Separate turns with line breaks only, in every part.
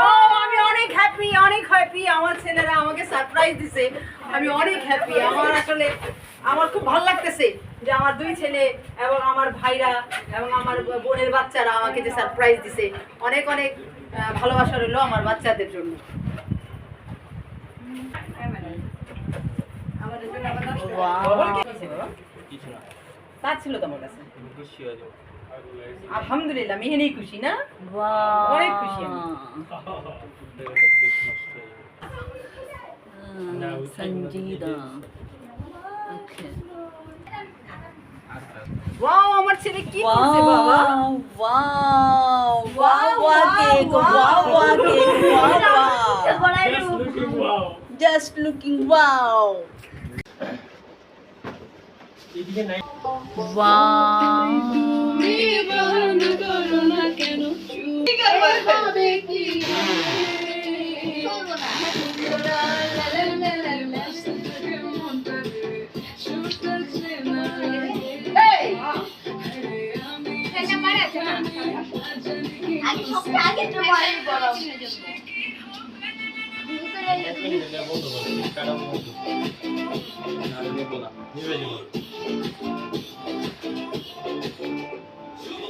ও, আমি অনেক হ্যাপি অনেক হ্যাপি আমার ছেলেরা আমাকে সারপ্রাইজ দিছে। আমি অনেক হ্যাপি আমার আসলে আমার খুব ভালো লাগতেছে যে আমার দুই ছেলে এবং আমার ভাইরা এবং আমার বোনের বাচ্চারা আমাকে যে সারপ্রাইজ দিছে। অনেক অনেক ভালোবাসা রইল আমার বাচ্চাদের জন্য। ছিল? তোমার কাছে?
হয়ে
আলহামদুলিল্লাহ এনেই খুশি না. অনেক খুশি।
Ah, Sanjida. Okay.
ওয়াও আমার ছেলে কি করছে বাবা. সবাই করো সবাই করো করো, করো।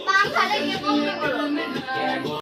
না, না, সবাই, সবাই,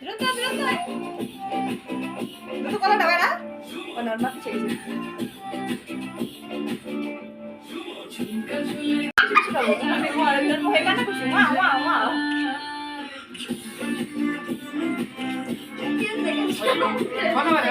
বিরত, বিরত। বিরত কলা ডাবে না? ও নর্মাল হয়ে মা। ধন্যবাদ।